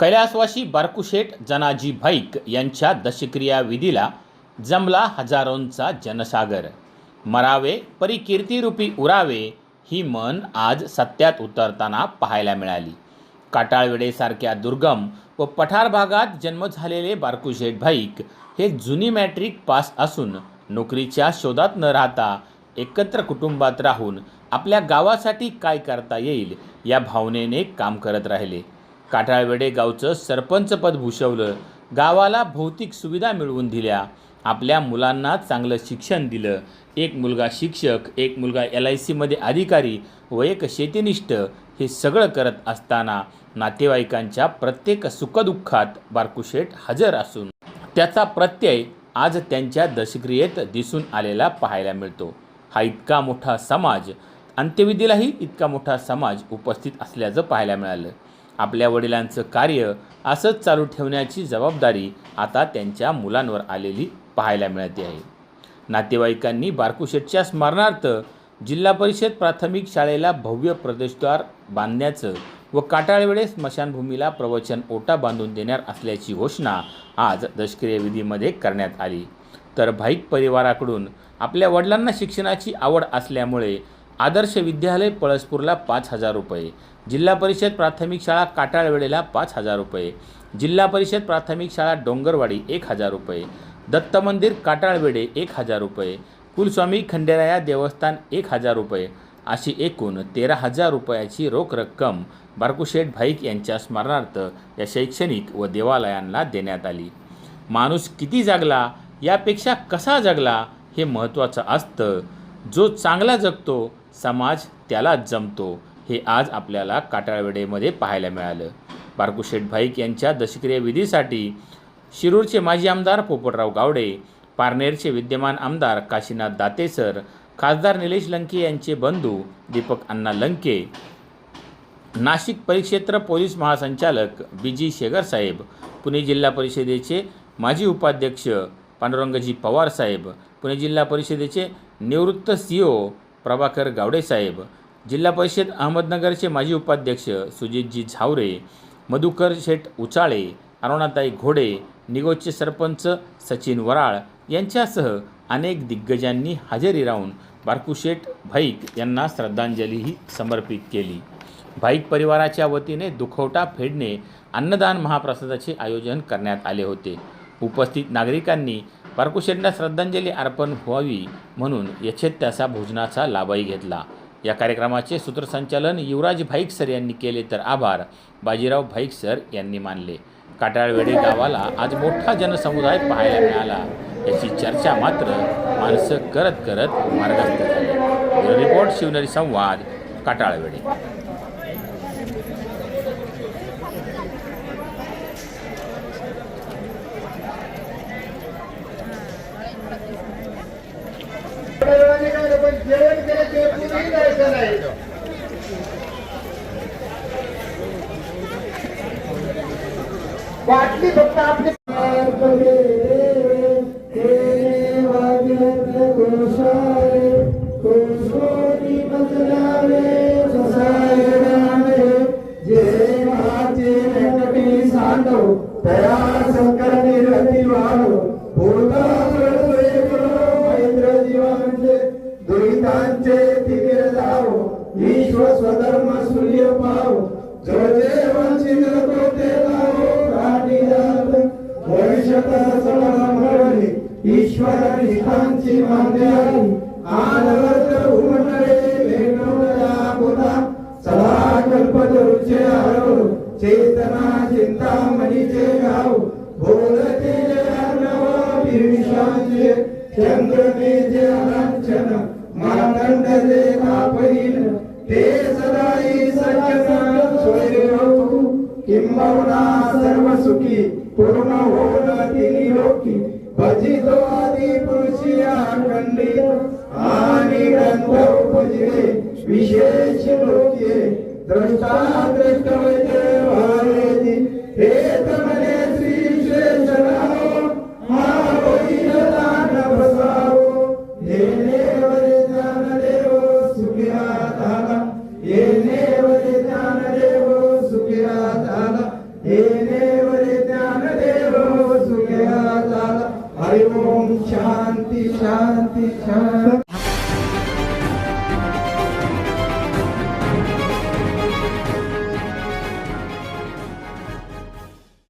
कैलासवासी बारकुशेठ जनाजी भाईक यांच्या दशक्रिया विधीला जमला हजारोंचा जनसागर. मरावे परिकीर्तीरूपी उरावे ही मन आज सत्यात उतरताना पाहायला मिळाली. काटाळवेडेसारख्या दुर्गम व पठार भागात जन्म झालेले बारकुशेठ भाईक हे जुनी मॅट्रिक पास असून नोकरीच्या शोधात न राहता एकत्र कुटुंबात राहून आपल्या गावासाठी काय करता येईल या भावनेने काम करत राहिले. काठाळवेडे गावचं सरपंचपद भूषवलं. गावाला भौतिक सुविधा मिळवून दिल्या. आपल्या मुलांना चांगलं शिक्षण दिलं. एक मुलगा शिक्षक एक मुलगा एल आय सीमध्ये अधिकारी व एक शेतीनिष्ठ हे सगळं करत असताना नातेवाईकांच्या प्रत्येक सुखदुःखात बारकुशेठ हजर असून त्याचा प्रत्यय आज त्यांच्या दशक्रियेत दिसून आलेला पाहायला मिळतो. हा इतका मोठा समाज अंत्यविधीलाही इतका मोठा समाज उपस्थित असल्याचं पाहायला मिळालं. आपल्या वडिलांचं कार्य असंच चालू ठेवण्याची जबाबदारी आता त्यांच्या मुलांवर आलेली पाहायला मिळते आहे. नातेवाईकांनी बारकुशेटच्या स्मरणार्थ जिल्हा परिषद प्राथमिक शाळेला भव्य प्रवेशद्वार बांधण्याचं व काटाळवेळे स्मशानभूमीला प्रवचन ओटा बांधून देणार असल्याची घोषणा आज दशक्रिय विधीमध्ये करण्यात आली. तर भाईक परिवाराकडून आपल्या वडिलांना शिक्षणाची आवड असल्यामुळे आदर्श विद्यालय पळसपूरला पाच हजार रुपये. जिल्हा परिषद प्राथमिक शाळा काटाळवेडेला पाच हजार रुपये. जिल्हा परिषद प्राथमिक शाळा डोंगरवाडी एक हजार रुपये. दत्त मंदिर काटाळवेडे एक हजार रुपये. कुलस्वामी खंडेराया देवस्थान एक हजार रुपये. अशी एकूण तेरा हजार रुपयाची रोख रक्कम बारकुशेठ भाईक यांच्या स्मरणार्थ या शैक्षणिक व देवालयांना देण्यात आली. माणूस किती जागला यापेक्षा कसा जगला हे महत्त्वाचं असतं. जो चांगला जगतो समाज त्याला जमतो हे आज आपल्याला काटाळवेडेमध्ये पाहायला मिळालं. बारकुशेठ भाईक यांच्या दशक्रिय विधीसाठी शिरूरचे माजी आमदार पोपटराव गावडे पारनेरचे विद्यमान आमदार काशीनाथ दातेसर खासदार निलेश लंके यांचे बंधू दीपक अण्णा लंके नाशिक परिक्षेत्र पोलीस महासंचालक बी जी शेगरसाहेब पुणे जिल्हा परिषदेचे माजी उपाध्यक्ष पांडुरंगजी पवार साहेब पुणे जिल्हा परिषदेचे निवृत्त सी ओ प्रभाकर गावडेसाहेब जिल्हा परिषद अहमदनगरचे माजी उपाध्यक्ष सुजितजी झावरे मधुकर शेठ उचाळे अरुणाताई घोडे निगोजचे सरपंच सचिन वराळ यांच्यासह अनेक दिग्गजांनी हजेरी राहून बारकुशेठ भाईक यांना श्रद्धांजलीही समर्पित केली. भाईक परिवाराच्या वतीने दुखवटा फेडणे अन्नदान महाप्रसादाचे आयोजन करण्यात आले होते. उपस्थित नागरिकांनी बारकुशेठना श्रद्धांजली अर्पण व्हावी म्हणून यथेत्याचा भोजनाचा लाभही घेतला. या कार्यक्रमाचे सूत्रसंचालन युवराज भाईक सर यांनी केले तर आभार बाजीराव भाईक सर यांनी मानले. काटाळवेडे गावाला आज मोठा जनसमुदाय पाहायला मिळाला. याची चर्चा मात्र माणसं करत करत मार्गस्थ झाली रिपोर्ट शिवनेरी संवाद काटाळवेडे दुरितांचे फक्त आपली ईश्वर स्वधर्म सूर्य पाव जो जे वंचित ते लावो. ईश्वर निष्ठांची मांद्यारी आनंद उमटले भेटवला पुन्हा सदा कल्पतरुचे हरव चेतना चिंतामणीचे गाव बोलते अर्णव विषांचे चंद्रमेचे लांछन मानंडले तापहीन ते सदाई सज्जन स्वैरवतु किंबहुना सर्व सुखी पूर्ण होन तिनी लोकी. भजितो आदि पुरुषी शांती शांती